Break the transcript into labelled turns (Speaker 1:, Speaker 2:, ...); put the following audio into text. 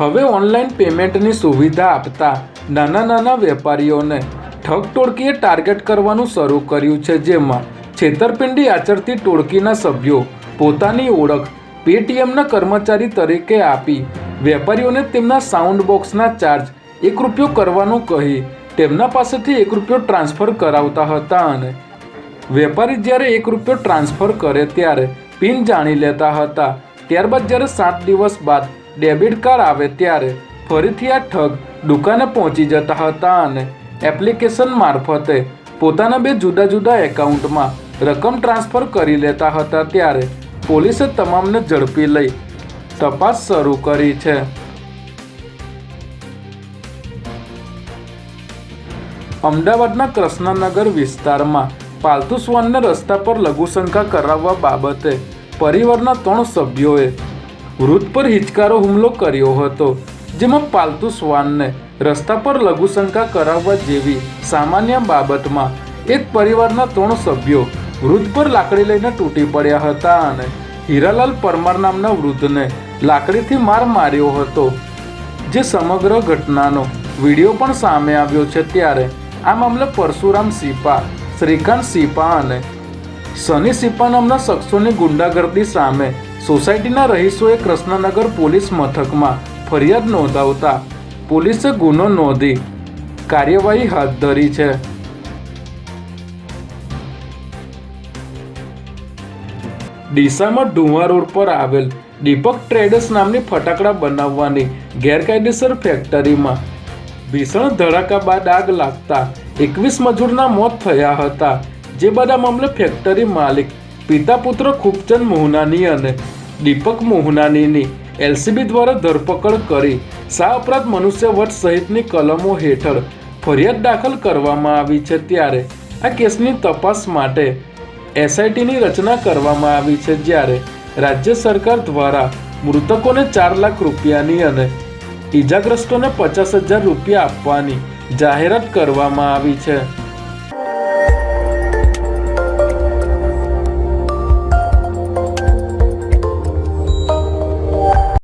Speaker 1: હવે ઓનલાઈન પેમેન્ટની સુવિધા આપતા નાના નાના વેપારીઓને ઠગ ટોળકીએ ટાર્ગેટ કરવાનું શરૂ કર્યું છે, જેમાં છેતરપિંડી આચરતી ટોળકીના સભ્યો પોતાની ઓળખ પેટીએમના કર્મચારી તરીકે આપી વેપારીઓને તેમના સાઉન્ડ બોક્સના ચાર્જ એક રૂપિયો કરવાનું કહી તેમના પાસેથી એક રૂપિયો ટ્રાન્સફર કરાવતા હતા અને વેપારી જ્યારે એક રૂપિયો ટ્રાન્સફર કરે ત્યારે પિન જાણી લેતા હતા. ત્યારબાદ જ્યારે સાત દિવસ બાદ ડેબિટ કાર્ડ આવે ત્યારે ફરીથી આ ઠગ દુકાને પહોંચી જતા હતા અને એપ્લિકેશન મારફતે પોતાના બે જુદા જુદા એકાઉન્ટમાં રકમ ટ્રાન્સફર કરી લેતા હતા ત્યારે પોલીસે તમામને ઝડપી લઈ તપાસ શરૂ કરી છે. અમદાવાદના કૃષ્ણનગર વિસ્તારમાં પાલતુ શ્વાનને રસ્તા પર લઘુશંકા કરાવવા બાબતે પરિવારના ત્રણ સભ્યોએ વૃદ્ધ પર હિચકારો હુમલો કર્યો હતો, જેમાં પાલતુ શ્વાનને રસ્તા પર લઘુશંકા કરાવવા જેવી સામાન્ય બાબતમાં એક પરિવારના ત્રણ સભ્યો વૃદ્ધ પર લાકડી લઈને તૂટી પડ્યા હતા અને હીરાલાલ પરમાર નામના વૃદ્ધને લાકડીથી માર માર્યો હતો. જે સમગ્ર ઘટનાનો વીડિયો પણ સામે આવ્યો છે ત્યારે આ મામલે પરશુરામ સિપા, શ્રીકાંત સિપા અને સની સિપા નામના શખ્સોની ગુંડાગર્દી સામે સોસાયટીના રહીશોએ કૃષ્ણનગર પોલીસ મથકમાં ફરિયાદ નોંધાવતા પોલીસે ગુનો નોંધી કાર્યવાહી હાથ ધરી છે. ડીસામાં ઢુવા રોડ પર આવેલ દીપક ટ્રેડર્સ નામની ફટાકડા બનાવવાની ગેરકાયદેસર ફેક્ટરીમાં ભીષણ ધડાકા બાદ આગ લાગતા એકવીસ મજૂરના મોત થયા હતા. જે બધા મામલે ફેક્ટરી માલિક પિતા પુત્ર ખૂબચંદ મોહનાની અને દીપક મોહનાનીની એલસીબી દ્વારા ધરપકડ કરી સા અપરાધ મનુષ્ય વટ સહિતની કલમો હેઠળ ફરિયાદ દાખલ કરવામાં આવી છે ત્યારે આ કેસની તપાસ માટે એસઆઈટીની રચના કરવામાં આવી છે જ્યારે રાજ્ય સરકાર દ્વારા મૃતકોને ચાર લાખ રૂપિયાની અને ઈજાગ્રસ્તોને પચાસ હજાર રૂપિયા આપવાની જાહેરાત કરવામાં આવી છે.